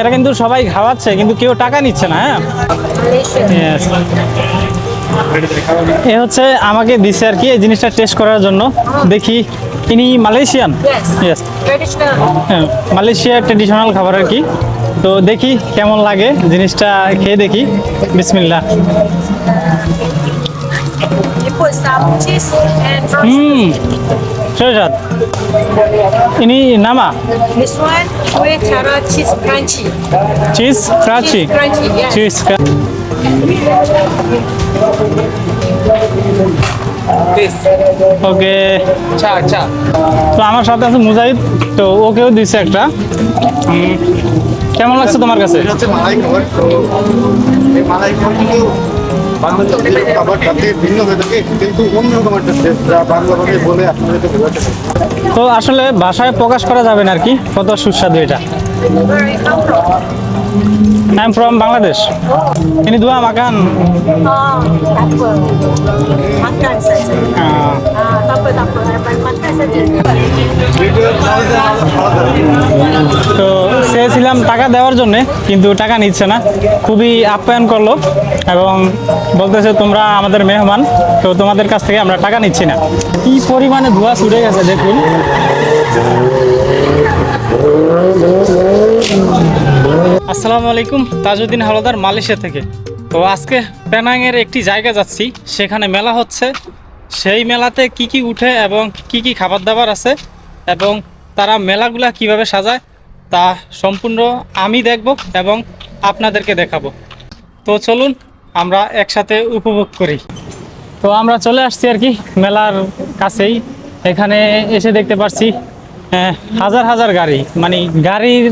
এরা কিন্তু সবাই খাওয়াচ্ছে কিন্তু কেউ টাকা নিচ্ছে না হ্যাঁ. এ হচ্ছে আমাকে দিছে আর কি এই জিনিসটা টেস্ট করার জন্য। দেখি ইনি মালয়েশিয়ান? ইয়েস. হ্যাঁ মালয়েশিয়ার ট্রেডিশনাল খাবার আর কি। তো দেখি কেমন লাগে জিনিসটা খেয়ে দেখি। drumstick. হুম ইনি নামা This one with cara cheese crunchy. Cheese crunchy Cheese crunchy, yes. Cheese okay আচ্ছা আচ্ছা তো আমার সাথে আছে মুজাহিদ তো ওকেও দিছে একটা। কেমন লাগছে তোমার কাছে? এটা হচ্ছে মালাই খাবার তো এই মালাই খাবার কিন্তু বাংলাদেশের খাবার তাতে ভিন্ন হয়ে থাকে কিন্তু অন্যরকম একটা টেস্ট যা বাংলাভাবে বলে আপনাদেরকে বোঝাতে তো আসলে ভাষায় প্রকাশ করা যাবে না আর কি। কত সুস্বাদু এটা। I am from Bangladesh ini dua makan tak apa. Makan saja. আহ, tak apa, tak apa. Harapan makan saja. তো চেয়েছিলাম টাকা দেওয়ার জন্যে কিন্তু টাকা নিচ্ছে না খুবই আপ্যায়ন করল এবং বলতেছে তোমরা আমাদের মেহমান তো তোমাদের কাছ থেকে আমরা টাকা নিচ্ছি না কি পরিমাণে ধোঁয়া ছুটে গেছে দেখুন আসসালামু আলাইকুম তাজউদ্দিন হাওলাদার মালয়েশিয়া থেকে। তো আজকে পেনাংয়ের একটি জায়গা যাচ্ছি সেখানে মেলা হচ্ছে। সেই মেলাতে কি কি উঠে এবং কি কি খাবার দাবার আছে এবং তারা মেলাগুলা কীভাবে সাজায় তা সম্পূর্ণ আমি দেখব এবং আপনাদেরকে দেখাবো। তো চলুন আমরা একসাথে উপভোগ করি। তো আমরা চলে আসছি আর কি মেলার কাছেই। এখানে এসে দেখতে আহ, হাজার হাজার গাড়ি। মানে গাড়ির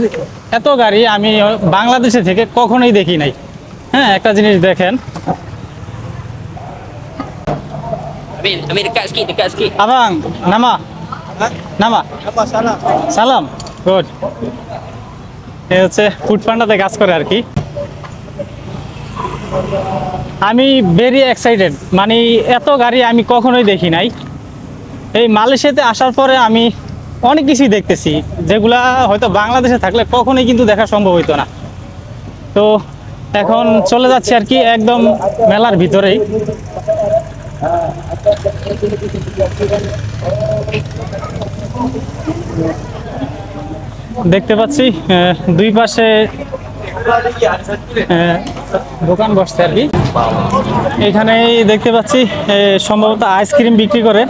এত গাড়ি আমি বাংলাদেশে থেকে কখনোই দেখি নাই। হ্যাঁ একটা জিনিস দেখেন। Amir, Amir dekat sikit, dekat sikit. আবাং নামা। নামা। সালাম। গুড। এ হচ্ছে ফুড পান্ডাতে কাজ করে আর কি। আমি ভেরি এক্সাইটেড মানে এত গাড়ি আমি কখনোই দেখি নাই। এই মালয়েশিয়াতে আসার পরে আমি অনেক কিছুই দেখতেছি, যেগুলা হয়তো বাংলাদেশে থাকলে কখনোই কিন্তু দেখা সম্ভব হইতো না। তো এখন চলে যাচ্ছি আর কি একদম মেলার ভিতরেই। দেখতে পাচ্ছি দুই পাশে দোকান বসছে আর কি। এখানেই দেখতে পাচ্ছি সম্ভবত আইসক্রিম বিক্রি করে।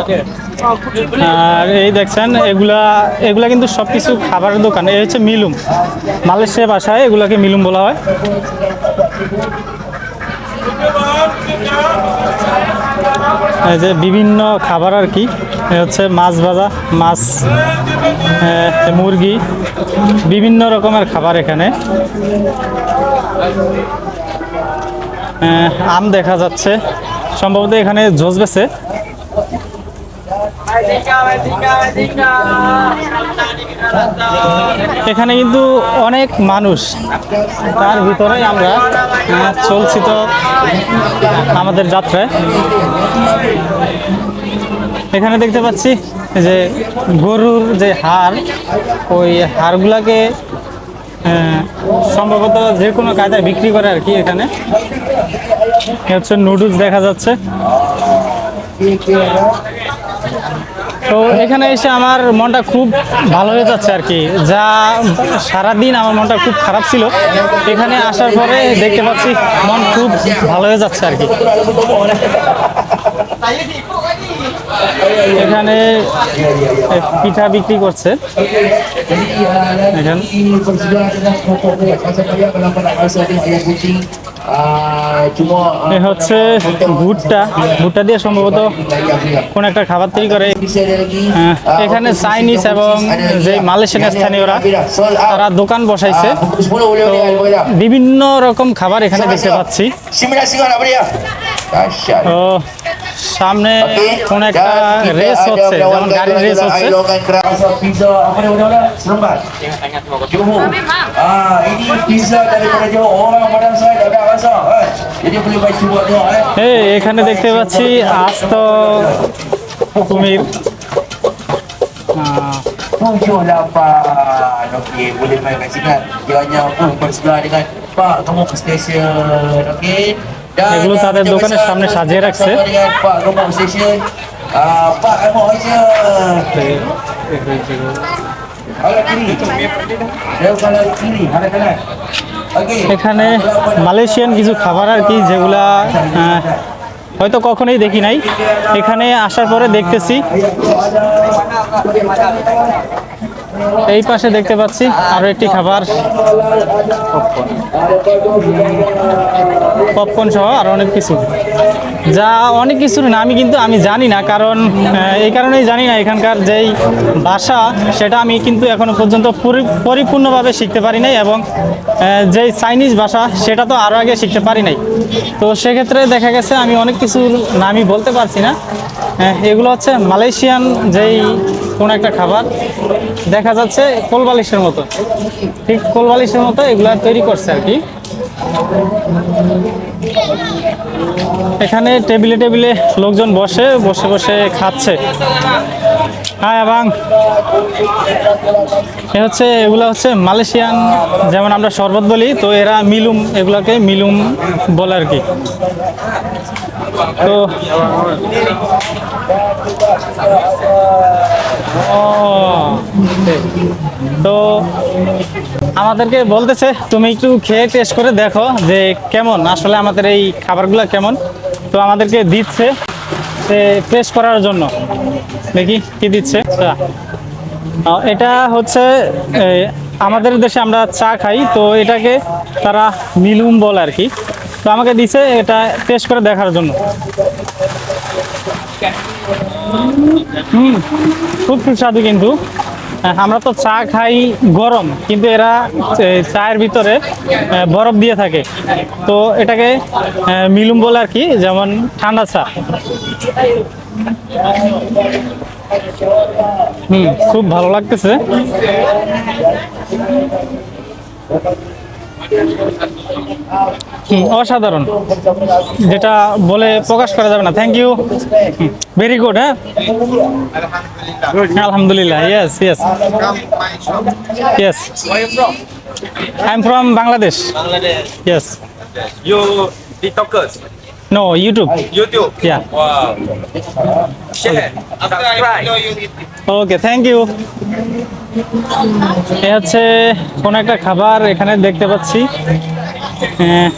আর এই দেখছেন, এগুলা এগুলা কিন্তু সব কিছু খাবারের দোকান। এই হচ্ছে মিলুম। মালয়েশিয়া ভাষায় এগুলাকে মিলুম বলা হয়। এই যে বিভিন্ন খাবার আর কি হচ্ছে মাছ ভাজা, মাছ মুরগি, বিভিন্ন রকমের খাবার এখানে। আম দেখা যাচ্ছে। সম্ভবত এখানে জোস বেছে এখানে কিন্তু অনেক মানুষ। তার ভিতরে আমরা চলছি তো আমাদের যাত্রায়। এখানে দেখতে পাচ্ছি যে গরুর যে হাড় ওই হাড়গুলাকে আহ, সম্ভবত যে কোনো কায়দায় বিক্রি করে আর কি এখানে। হচ্ছে নুডলস দেখা যাচ্ছে। তো এখানে এসে আমার মনটা খুব ভালো হয়ে যাচ্ছে আর কি। যা সারাদিন আমার মনটা খুব খারাপ ছিল। এখানে আসার পরে দেখতে পাচ্ছি মন খুব ভালো হয়ে যাচ্ছে আর কি। এখানে পিঠা বিক্রি করছে। এখানে এ হচ্ছে ভুট্টা ভুট্টা দিয়ে সম্ভবত কোন একটা খাবার তৈরি করে হ্যাঁ, এখানে চাইনিজ এবং যে মালয়েশিয়ান স্থানীয়রা তারা দোকান বসাইছে বিভিন্ন রকম খাবার এখানে দেখতে পাচ্ছি তো সামনে কোন একটা রেস হচ্ছে যেমন গাড়ির রেস হচ্ছে. Ah, ini pizza daripada Johor. Orang Padang ada Eh. Eh. এই এখানে দেখতে পাচ্ছি আস্ত কুমির আহ, tujuh lapan. Okey, boleh main kat sini kan. Dia hanya pun bersebelah dengan Pak, kamu ke stesen. Okey. এগুলো তাদের kita দোকানের bersama- সামনে সাজিয়ে রাখছে। bersama এখানে মালয়েশিয়ান কিছু খাবার আর কি যেগুলা হয়তো কখনোই দেখি নাই। এখানে আসার পরে দেখতেছি। এই পাশে দেখতে পাচ্ছি আরও একটি খাবার। পপকর্ন সহ আর অনেক কিছু। যা অনেক কিছুর নামই কিন্তু, আমি জানি না, কারণ এই কারণেই জানি না এখানকার যেই ভাষা সেটা আমি কিন্তু এখনও পর্যন্ত পরি- পরিপূর্ণভাবে শিখতে পারি নাই এবং যেই চাইনিজ ভাষা সেটা তো আরও আগে শিখতে পারি নাই। তো সেক্ষেত্রে দেখা গেছে আমি অনেক কিছুর নামই বলতে পারছি না। এগুলো হচ্ছে মালয়েশিয়ান যেই কোনো একটা খাবার দেখা যাচ্ছে কোলবালিশের মতো। ঠিক কোলবালিশের মতো এগুলা তৈরি করছে আর কি। এখানে টেবিলে টেবিলে লোকজন বসে বসে বসে খাচ্ছে। হ্যাঁ এবং এ হচ্ছে, এগুলো হচ্ছে মালয়েশিয়ান, যেমন আমরা শরবত বলি, তো এরা মিলুম, এগুলাকে মিলুম বলে আর কি। তো তো আমাদেরকে বলতেছে, তুমি একটু খেয়ে টেস্ট করে দেখো যে কেমন, আসলে আমাদের এই খাবারগুলো কেমন। তো আমাদেরকে দিচ্ছে সে টেস্ট করার জন্য। দেখি কি দিচ্ছে। আচ্ছা। এটা হচ্ছে আমাদের দেশে আমরা চা খাই, তো এটাকে তারা মিলুম বলে আর কি। তো আমাকে দিছে এটা টেস্ট করে দেখার জন্য। হুম, খুব সুস্বাদু কিন্তু। আমরা তো চা খাই গরম, কিন্তু এরা চায়ের ভিতরে বরফ দিয়ে থাকে। তো এটাকে মিলুম বলে আর কি, যেমন ঠান্ডা চা। হুম, খুব ভালো লাগতেছে। হুম, অসাধারণ। যেটা বলে প্রকাশ করা যাবে না। থ্যাংক ইউ ভেরি গুড হ্যাঁ? আলহামদুলিল্লাহ yes yes yes I am from Bangladesh yes You TikTokers. No YouTube YouTube. Yeah. Okay thank you এ হচ্ছে কোন একটা খাবার এখানে দেখতে পাচ্ছি। হ্যাঁ।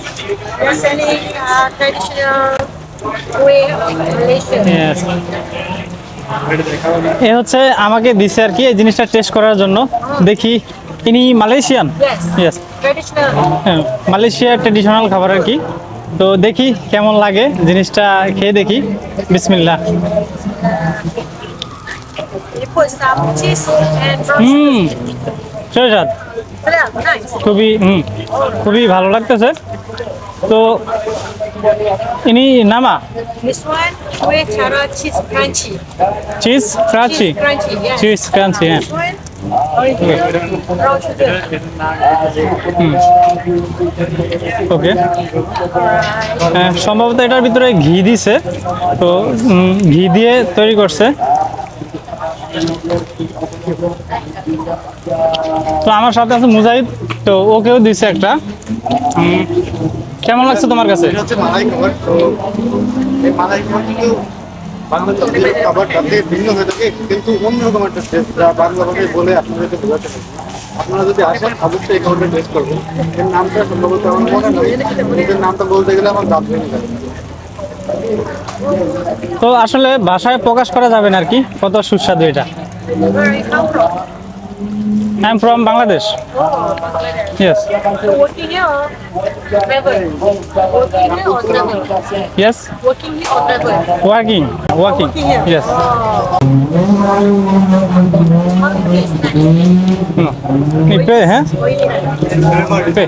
Uh, traditional way of Malaysia. Yes. এ হচ্ছে আমাকে দিছে আর কি এই জিনিসটা টেস্ট করার জন্য। দেখি ইনি মালয়েশিয়ান? Yes. Yes Traditional. হ্যাঁ মালয়েশিয়ার ট্রেডিশনাল খাবার আর কি। তো দেখি কেমন লাগে জিনিসটা খেয়ে দেখি। বিসমিল্লা খুবই হম খুবই ভালো লাগতেছে। তো ইনি নামা? চিজ ক্রাঞ্চি চিজ ক্রাঞ্চি হ্যাঁ ওকে হ্যাঁ, সম্ভবত এটার ভিতরে ঘি দিছে। তো ঘি দিয়ে তৈরি করছে। তো আমার সাথে আছে মুজাহিদ তো ওকেও দিছে একটা। কেমন লাগছে তোমার কাছে? বাংলাদেশের খাবার তাতে ভিন্ন হয়ে থাকে কিন্তু অন্যরকম একটা টেস্ট যা বাংলা ভাষায় বলে আপনাদেরকে বোঝাতে পারি আপনারা যদি আসেন অবশ্যই এই খাবারটা টেস্ট করবেন। এর নামটা সম্ভবত আমার মনে নেই এদের নামটা বলতে গেলে আমার দাঁত ভেঙে যাবে তো আসলে ভাষায় প্রকাশ করা যাবে না আর কি। কত সুস্বাদু এটা। I am from Bangladesh. Oh, Bangladesh. Yes. Working here or travel? Working here or travel? Yes. Working here or travel? Working. Working. working. Yes. Oh. No. You pay, huh? Pay.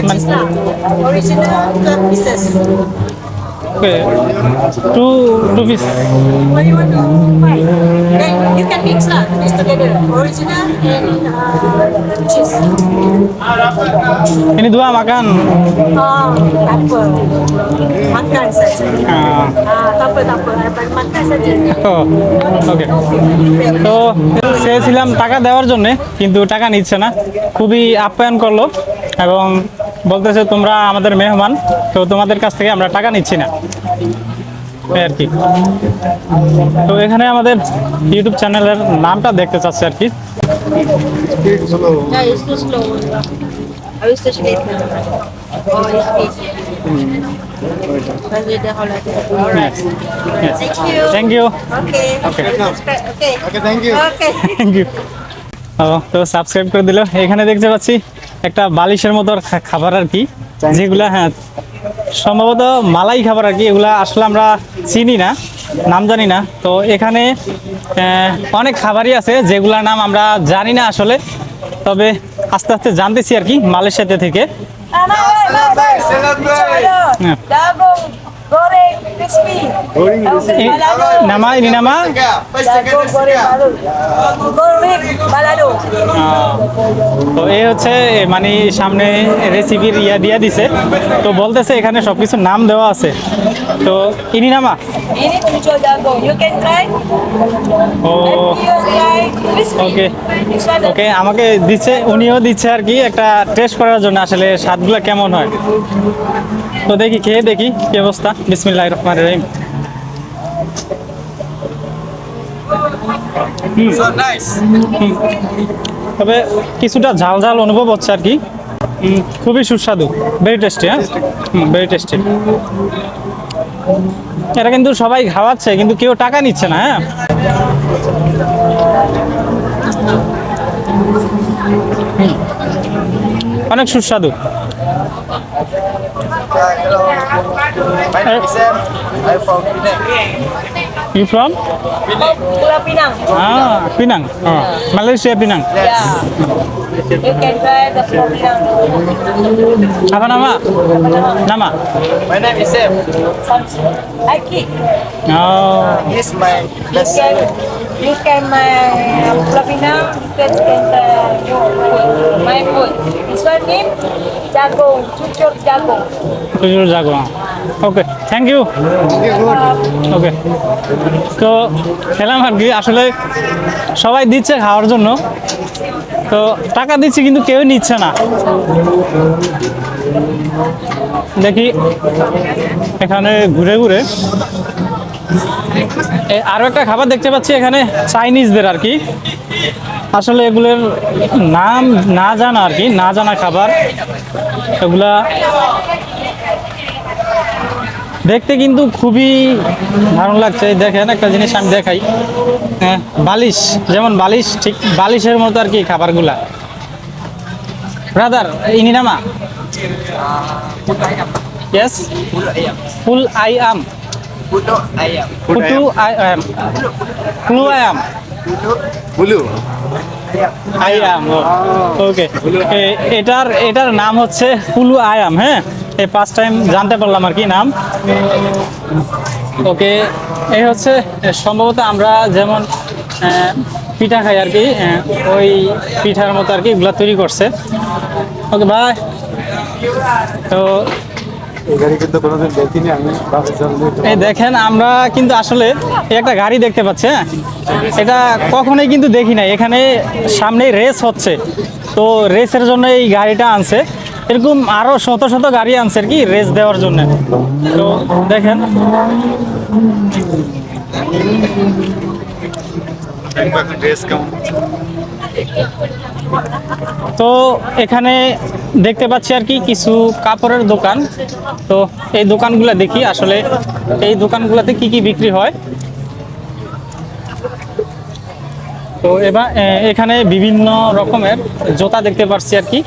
pieces, Original 12 pieces. Okay. Two two piece. What do you want to buy? Then you can mix lah, mix together. Original and uh, cheese. Ini dua makan. Oh, tak apa. Makan saja. Ah, Ah, tak apa, tak apa. Dapat makan saja. oh, ওকে তো চেয়েছিলাম টাকা দেওয়ার জন্য কিন্তু টাকা নিচ্ছে না খুবই আপ্যায়ন করল এবং বলতেছে তোমরা আমাদের মেহমান তো তোমাদের কাছ থেকে আমরা টাকা নিচ্ছি না। আর কি। তো এখানে আমাদের ইউটিউব চ্যানেলের নামটা দেখতে চাচ্ছে আর কি. Thank you thank you thank you ও তো সাবস্ক্রাইব করে দিল। এখানে দেখতে পাচ্ছি একটা বালিশের মতো খা- খাবার আর কি যেগুলা হ্যাঁ সম্ভবত মালাই খাবার আর কি এগুলা আসলে আমরা চিনি না নাম জানি না। তো এখানে অনেক খাবারই আছে যেগুলা নাম আমরা জানি না আসলে তবে আস্তে আস্তে জানতেছি আর কি মালয়েশিয়াতে থেকে। হ্যাঁ। Goreng crispy. Goreng ইনি নামা Dagong goreng balado. Goreng balado. তো এই হচ্ছে মানে সামনে রেসিপির ইয়া দিয়া দিছে তো বলতেছে এখানে সবকিছুর নাম দেওয়া আছে তো ইনি নামা Ini tujuh dagong. You can try. O You try crispy. Okay. This one. ওকে আমাকে দিচ্ছে উনিও দিচ্ছে আর কি একটা টেস্ট করার জন্য আসলে স্বাদগুলো কেমন হয় তো দেখি খেয়ে দেখি কি অবস্থা বিসমিল্লাহ রহমান রহিম। তবে কিছুটা ঝাল ঝাল অনুভব হচ্ছে আর কি। খুবই সুস্বাদু। ভেরি টেস্টি হ্যাঁ? ভেরি টেস্টি এরা কিন্তু সবাই খাওয়াচ্ছে কিন্তু কেউ টাকা নিচ্ছে না হ্যাঁ? অনেক সুস্বাদু। Eh. My name is Sam. I'm from Penang. You from? Penang. Pulau Pinang. Ah, Pinang. Oh, Malaysia Pinang. Yes. You can buy the Pulau Pinang. Apa nama? Nama? My name is Sam. Sam. Aki. Oh. He's my best friend. You can my Pulau Pinang. You can try my food. This one name jagung, cucur jagung. Cucur jagung. Okay thank you okay তো খেলাম আর কি আসলে সবাই দিচ্ছে খাওয়ার জন্য। তো টাকা দিচ্ছি কিন্তু কেউ নিচ্ছে না। দেখি এখানে ঘুরে ঘুরে। এ, আরও একটা খাবার দেখতে পাচ্ছি এখানে চাইনিজদের আর কি। আসলে এগুলোর নাম না জানা আর কি না জানা খাবার। এগুলা দেখতে কিন্তু খুবই দারুণ লাগছে। এই দেখেন একটা জিনিস আমি দেখাই। হ্যাঁ বালিশ যেমন বালিশ ঠিক বালিশের মতো আর কি খাবারগুলা। ব্রাদার ইনি নামা ইয়েস ফুল আই আম. ফুটু আই আম ফুলু আই আম বুলু আই আম ওকে এটার এটার নাম হচ্ছে ফুলু আয়াম হ্যাঁ? এই ফার্স্ট টাইম জানতে পারলাম আর কি নাম। ওকে এই হচ্ছে সম্ভবত আমরা যেমন পিঠা খাই আর কি ওই পিঠার মতো আর কি এগুলো তৈরি করছে। ওকে ভাই তো এই দেখিনি আমরা কিন্তু আসলে এই একটা গাড়ি দেখতে পাচ্ছি হ্যাঁ? এটা কখনোই কিন্তু দেখি নাই। এখানে সামনেই রেস হচ্ছে। তো রেসের জন্য এই গাড়িটা আনছে। এরকম আরও শত শত গাড়ি আনছে আর কি রেস দেওয়ার জন্য। তো দেখেন। তো এখানে দেখতে পাচ্ছি আর কি কিছু কাপড়ের দোকান। তো এই দোকানগুলো দেখি আসলে এই দোকানগুলোতে কি কি বিক্রি হয়। তো এবার এখানে বিভিন্ন রকমের জোতা দেখতে পাচ্ছি আর কি।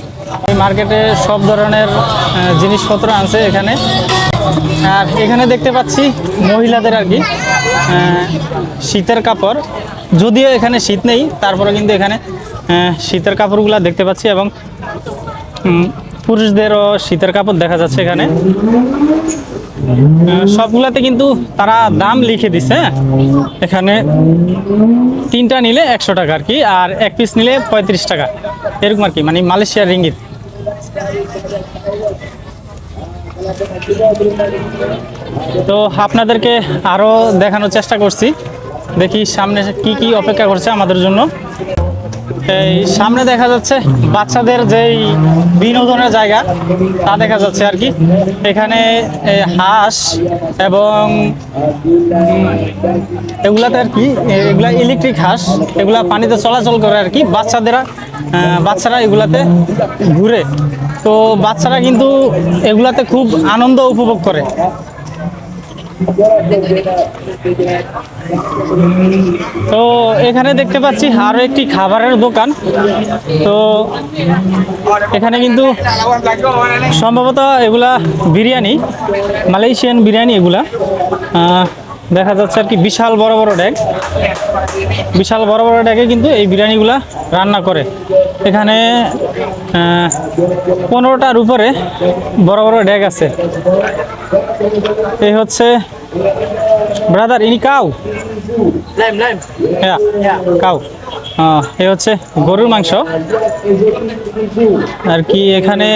এই মার্কেটে সব ধরনের জিনিসপত্র আছে এখানে। আর এখানে দেখতে পাচ্ছি মহিলাদের আর কি শীতের কাপড়। যদিও এখানে শীত নেই, তারপরে কিন্তু এখানে শীতের কাপড়গুলো দেখতে পাচ্ছি এবং পুরুষদেরও শীতের কাপড় দেখা যাচ্ছে এখানে। সবগুলাতে কিন্তু তারা দাম লিখে দিছে? এখানে তিনটা নিলে একশো টাকা আর কি, আর এক পিস নিলে পঁয়ত্রিশ টাকা। এরকম আর কি মানে মালয়েশিয়ার রিঙ্গিত। তো আপনাদেরকে আরও দেখানোর চেষ্টা করছি। দেখি সামনে কি কি অপেক্ষা করছে আমাদের জন্য। এই সামনে দেখা যাচ্ছে বাচ্চাদের যেই বিনোদনের জায়গা, তা দেখা যাচ্ছে আর কি। এখানে হাঁস এবং এগুলাতে আর কি এগুলা ইলেকট্রিক হাঁস, এগুলা পানিতে চলাচল করে আর কি। বাচ্চাদেরা বাচ্চারা এগুলাতে ঘুরে। তো বাচ্চারা কিন্তু এগুলাতে খুব আনন্দ উপভোগ করে। তো এখানে দেখতে পাচ্ছি আরও একটি খাবারের দোকান। তো এখানে কিন্তু সম্ভবত এগুলা বিরিয়ানি, মালয়েশিয়ান বিরিয়ানি এগুলা। দেখা যাচ্ছে আর কি বিশাল বড় বড় ড্যাগ বিশাল বড় বড় ড্যাগে কিন্তু এই বিরিয়ানিগুলা রান্না করে। এখানে পনেরোটার উপরে বড় বড় ড্যাগ আছে। এই হচ্ছে ব্রাদার ইনি কাউ. হ্যাঁ কাউ। এ হচ্ছে গরুর মাংস। আর কি এখানে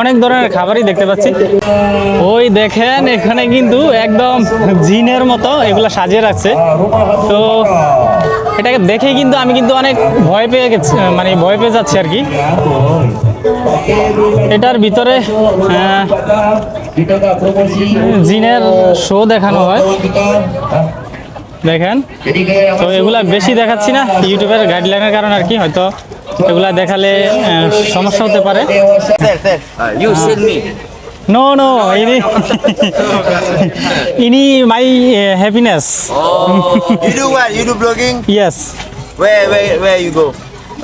অনেক ধরনের খাবারই দেখতে পাচ্ছি। ওই দেখেন এখানে কিন্তু একদম জিনের মতো এগুলা সাজিয়ে রাখছে। তো এটাকে দেখে কিন্তু আমি কিন্তু অনেক ভয় পেয়ে গেছি মানে ভয় পেয়ে যাচ্ছি আর কি। এটার ভিতরে হ্যাঁ, জিনের শো দেখানো হয়। দেখেন তো এগুলা বেশি দেখাচ্ছি না ইউটিউবের গাইডলাইনের কারণে আর কি হয়তো এগুলা দেখালে সমস্যা হতে পারে। নো নো হ্যাঁ। ইনি ইনি my happiness you blogging yes way way way you go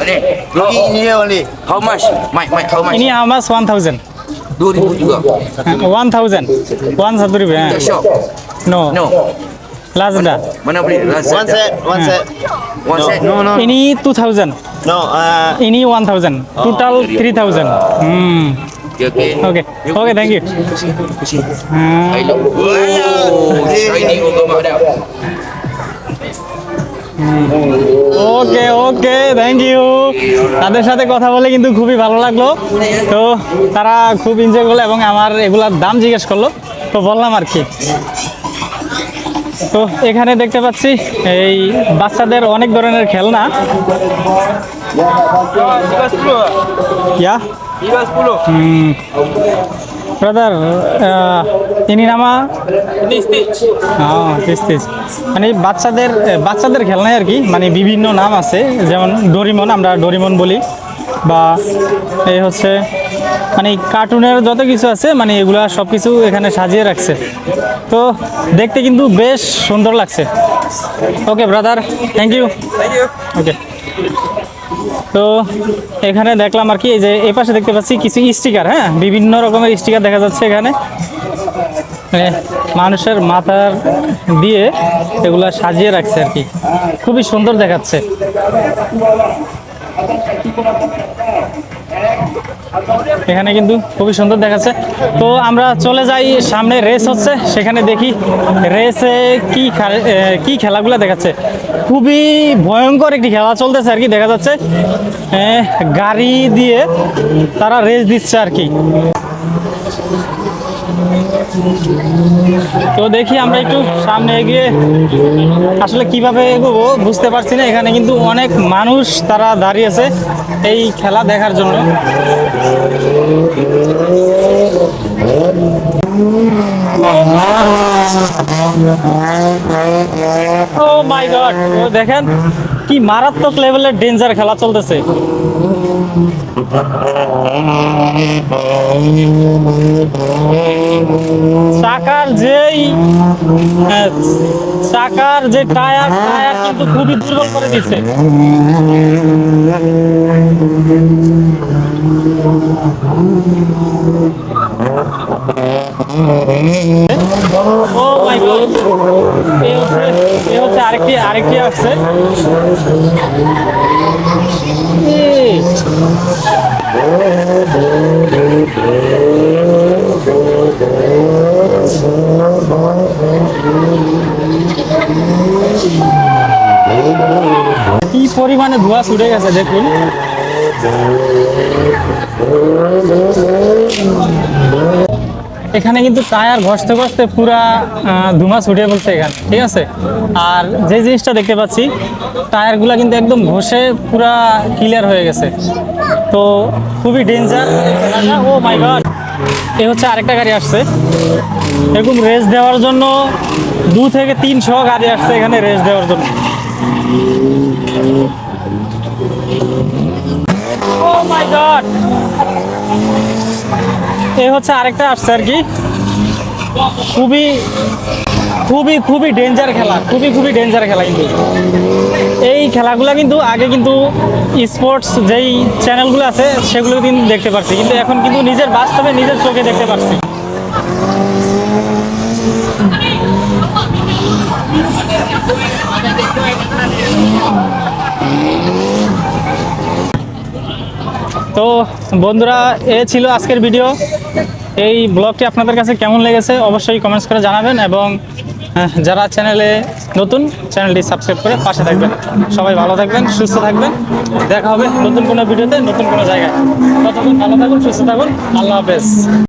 Okay. ini oh. dia only. How much? Mike, Mike, how much? Ini amas 1000. 2000 juga. 1000. 1 satu ribu ya. Shop. No. No. Lazada. Mana beli? Lazada. One set, one set. One set. No, no. Ini 2000. No, uh, ini 1000. Total 3000. Hmm. Okay, okay. oke, thank you. Pusing, pusing. Hmm. Okay okay thank you তাদের সাথে কথা বলে কিন্তু খুবই ভালো লাগল। তো তারা খুব এনজয় করল এবং আমার এগুলার দাম জিজ্ঞেস করল। তো বললাম আর কি। তো এখানে দেখতে পাচ্ছি এই বাচ্চাদের অনেক ধরনের খেলনা। ইয়া? ব্রাদার ইনি নামা মানে বাচ্চাদের বাচ্চাদের খেলনায় আর কি মানে বিভিন্ন নাম আছে। যেমন ডোরিমন আমরা ডোরিমন বলি। বা এই হচ্ছে মানে কার্টুনের যত কিছু আছে মানে এগুলা সব কিছু এখানে সাজিয়ে রাখছে। তো দেখতে কিন্তু বেশ সুন্দর লাগছে। Okay brother thank you okay তো এখানে দেখলাম আর কি, এই যে এই পাশে দেখতে পাচ্ছি কিছু স্টিকার হ্যাঁ? বিভিন্ন রকমের স্টিকার দেখা যাচ্ছে এখানে। মানুষের মাথার দিয়ে এগুলা সাজিয়ে রাখছে আর কি। খুবই সুন্দর দেখাচ্ছে। এখানে কিন্তু খুবই সুন্দর দেখাচ্ছে। তো আমরা চলে যাই, সামনে রেস হচ্ছে, সেখানে দেখি রেসে কি কি খেলাগুলো দেখাচ্ছে। খুবই ভয়ঙ্কর একটি খেলা চলতেছে আর কি, দেখা যাচ্ছে। গাড়ি দিয়ে তারা রেস দিচ্ছে আর কি। তো দেখি আমরা একটু সামনে এগিয়ে আসলে কীভাবে এগোবো বুঝতে পারছি না। এখানে কিন্তু অনেক মানুষ তারা দাঁড়িয়েছে এই খেলা দেখার জন্য। ও মাই গড দেখেন কি মারাত্মক লেভেলের ডেঞ্জার খেলা চলতেছে। চাকার যেই হ্যাঁ, চাকার যে টায়ার টায়ার কিন্তু খুবই দুর্বল করে দিচ্ছে কি পরিমাণে ধোঁয়া ছুটে গেছে দেখুন। এখানে কিন্তু টায়ার ঘষতে ঘষতে পুরা ধোঁয়া ছুটে পড়ছে এখানে, ঠিক আছে? আর যে জিনিসটা দেখতে পাচ্ছি, টায়ারগুলো কিন্তু একদম ঘষে পুরা ক্লিয়ার হয়ে গেছে। তো খুবই ডেঞ্জার ও মাই গড এ হচ্ছে আরেকটা গাড়ি আসছে। এরকম রেস দেওয়ার জন্য দু থেকে তিনশো গাড়ি আসছে এখানে রেস দেওয়ার জন্য। ও মাই গড এ হচ্ছে আরেকটা আসছে আর কি। খুবই খুবই খুবই ডেঞ্জার খেলা, খুবই খুবই ডেঞ্জার খেলা কিন্তু। এই খেলাগুলো কিন্তু আগে কিন্তু স্পোর্টস যেই চ্যানেলগুলো আছে, সেগুলো কিন্তু দেখতে পারছি। কিন্তু এখন কিন্তু নিজের বাস্তবে নিজের চোখে দেখতে পারছি। তো বন্ধুরা, এ ছিল আজকের ভিডিও এই ব্লগটি আপনাদের কাছে কেমন লেগেছে অবশ্যই কমেন্টস করে জানাবেন এবং যারা চ্যানেলে নতুন চ্যানেলটি সাবস্ক্রাইব করে পাশে থাকবেন। সবাই ভালো থাকবেন, সুস্থ থাকবেন। দেখা হবে নতুন কোনো ভিডিওতে, নতুন কোনো জায়গায়। ততক্ষণ ভালো থাকুন, সুস্থ থাকুন। আল্লাহ হাফেজ।